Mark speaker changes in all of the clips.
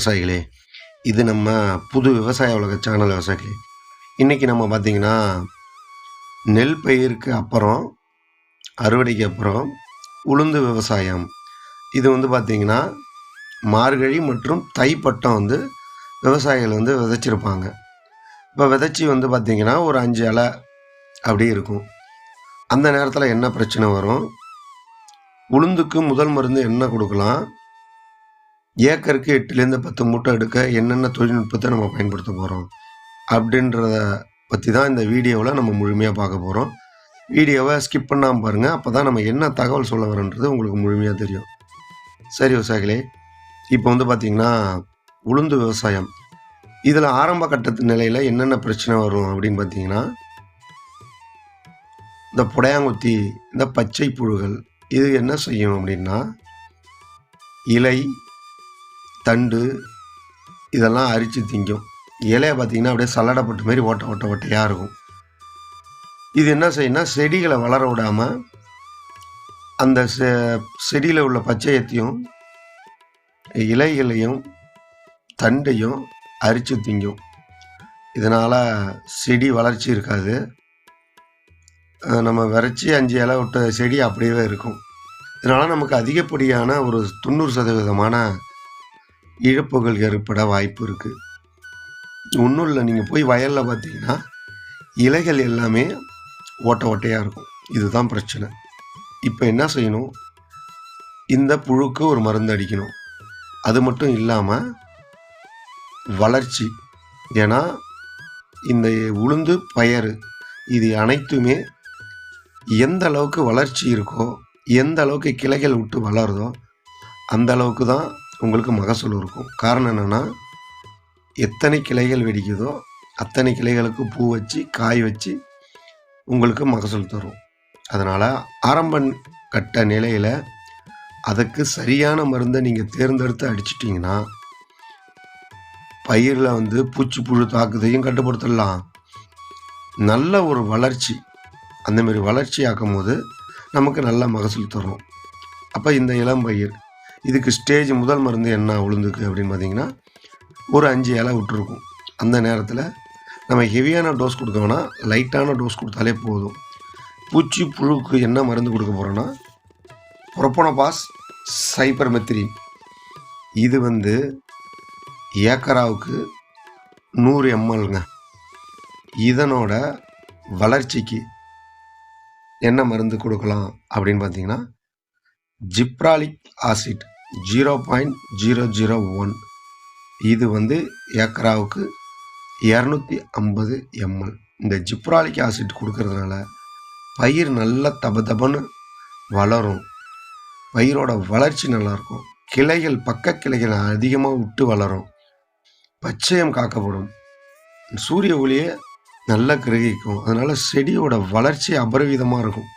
Speaker 1: விவசாயிகளே இது நம்ம புது விவசாய உலக சேனல் விவசாயிகளே. இன்றைக்கி நம்ம பார்த்திங்கன்னா நெல் பயிருக்கு அப்புறம் அறுவடைக்கு அப்புறம் உளுந்து விவசாயம். இது வந்து பார்த்திங்கன்னா மார்கழி மற்றும் தைப்பட்டம் வந்து விவசாயிகள் வந்து விதைச்சிருப்பாங்க. இப்போ விதைச்சி வந்து பார்த்திங்கன்னா ஒரு அஞ்சு இலை அப்படி இருக்கும். அந்த நேரத்தில் என்ன பிரச்சனை வரும்? உளுந்துக்கு முதல் மருந்து என்ன கொடுக்கலாம்? ஏக்கருக்கு எட்டுலேருந்து பத்து மூட்டை எடுக்க என்னென்ன தொழில்நுட்பத்தை நம்ம பயன்படுத்த போகிறோம் அப்படின்றத பற்றி தான் இந்த வீடியோவில் நம்ம முழுமையாக பார்க்க போகிறோம் வீடியோவை ஸ்கிப் பண்ணாமல் பாருங்கள் அப்போ தான் நம்ம என்ன தகவல் சொல்ல வரன்றது உங்களுக்கு முழுமையாக தெரியும். சரி விவசாயிகளே இப்போ வந்து பார்த்திங்கன்னா உளுந்து விவசாயம். இதில் ஆரம்ப கட்டத்து நிலையில் என்னென்ன பிரச்சனை வரும் அப்படின்னு பார்த்தீங்கன்னா இந்த புடையாங்குத்தி இந்த பச்சை புழுகள் இது என்ன செய்யும் அப்படின்னா இலை தண்டு இதெல்லாம் அரித்து திங்கும். இலையை பார்த்தீங்கன்னா அப்படியே சல்லடைப்பட்ட மாதிரி ஓட்ட ஓட்ட ஓட்டையாக இருக்கும். இது என்ன செய்யணும்னா செடிகளை வளர விடாமல் அந்த செ செடியில் உள்ள பச்சையத்தையும் இலைகளையும் தண்டையும் அரித்து திங்கும். இதனால் செடி வளர்ச்சி இருக்காது. நம்ம விரைச்சி அஞ்சு இலை விட்ட செடி அப்படியே இருக்கும். இதனால் நமக்கு அதிகப்படியான ஒரு தொண்ணூறு சதவீதமான இழப்புகள் ஏற்பட வாய்ப்பு இருக்குது ஒன்றும் இல்லை நீங்கள் போய் வயலில் பார்த்தீங்கன்னா இலைகள் எல்லாமே ஓட்ட ஓட்டையாக இருக்கும். இதுதான் பிரச்சனை. இப்போ என்ன செய்யணும்? இந்த புழுக்கு ஒரு மருந்து அடிக்கணும். அது மட்டும் இல்லாமல் வளர்ச்சி. ஏன்னா இந்த உளுந்து பயறு இது அனைத்துமே எந்த அளவுக்கு வளர்ச்சி இருக்கோ எந்த அளவுக்கு கிளைகள் விட்டு வளருதோ அந்த அளவுக்கு தான் உங்களுக்கு மகசூல் இருக்கும். காரணம் என்னென்னா எத்தனை கிளைகள் வெடிக்குதோ அத்தனை கிளைகளுக்கு பூ வச்சு காய் வச்சு உங்களுக்கு மகசூல் தரும். அதனால் ஆரம்ப கட்ட நிலையில் அதுக்கு சரியான மருந்தை நீங்கள் தேர்ந்தெடுத்து அடிச்சிட்டிங்கன்னா பயிரில் வந்து பூச்சி புழு தாக்குதையும் கட்டுப்படுத்தலாம். நல்ல ஒரு வளர்ச்சி அந்தமாரி வளர்ச்சி ஆக்கும் போது நமக்கு நல்ல மகசூல் தரும். அப்போ இந்த இளம் பயிர் இதுக்கு ஸ்டேஜ் முதல் மருந்து என்ன விழுந்துருக்கு அப்படின்னு பார்த்தீங்கன்னா ஒரு அஞ்சு இலை விட்டுருக்கும். அந்த நேரத்தில் நம்ம ஹெவியான டோஸ் கொடுக்க லைட்டான டோஸ் கொடுத்தாலே போதும். பூச்சி புழுக்கு என்ன மருந்து கொடுக்க போகிறோன்னா புரப்போனபாஸ் சைப்பர்மெத்திரின் இது வந்து ஏக்கராவுக்கு நூறு எம்எல்ங்க இதனோட வளர்ச்சிக்கு என்ன மருந்து கொடுக்கலாம் அப்படின்னு பார்த்தீங்கன்னா gibberellic acid zero point zero zero one. இது வந்து ஏக்கராவுக்கு இரநூத்தி ஐம்பது எம்எல். இந்த ஜிப்ராலிக் ஆசிட் கொடுக்கறதுனால பயிர் நல்ல தப தபன்னு வளரும். பயிரோட வளர்ச்சி நல்லாயிருக்கும். கிளைகள் பக்க கிளைகள் அதிகமாக விட்டு வளரும். பச்சையம் காக்கப்படும். சூரிய ஒளியை நல்லா கிரகிக்கும். அதனால் செடியோட வளர்ச்சி அபரிவிதமாக இருக்கும்.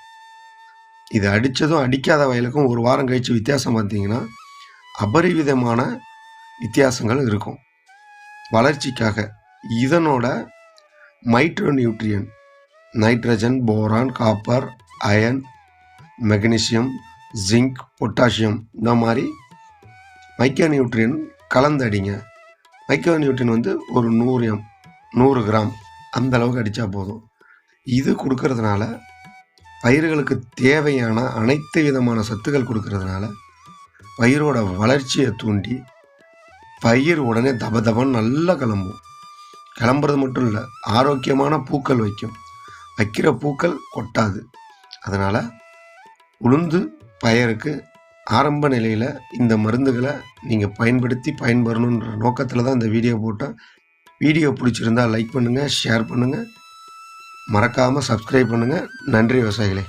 Speaker 1: இது அடித்ததும் அடிக்காத வயலுக்கும் ஒரு வாரம் கழித்து வித்தியாசம் பார்த்தீங்கன்னா அபரிவிதமான வித்தியாசங்கள் இருக்கும். வளர்ச்சிக்காக இதனோட micro nutrient nitrogen boron copper iron magnesium zinc potassium இந்த மாதிரி மைக்ரோ நியூட்ரியன் கலந்தடிங்க. மைக்ரோ நியூட்ரியன் வந்து ஒரு நூறு எம் நூறு கிராம் அந்த அளவுக்கு அடித்தா போதும். இது கொடுக்கறதுனால பயிர்களுக்கு தேவையான அனைத்து விதமான சத்துக்கள் கொடுக்கறதுனால பயிரோட வளர்ச்சியை தூண்டி பயிர் உடனே தப தபன்னு நல்லா கிளம்பும். கிளம்புறது மட்டும் இல்லை ஆரோக்கியமான பூக்கள் வைக்கும். வைக்கிற பூக்கள் கொட்டாது. அதனால் உளுந்து பயருக்கு ஆரம்ப நிலையில் இந்த மருந்துகளை நீங்கள் பயன்படுத்தி பயன்பெறணுன்ற நோக்கத்தில் தான் இந்த வீடியோ போட்டேன். வீடியோ பிடிச்சிருந்தா லைக் பண்ணுங்கள் ஷேர் பண்ணுங்கள் மறக்காமல் சப்ஸ்கிரைப் பண்ணுங்கள் நன்றி விவசாயிகளே.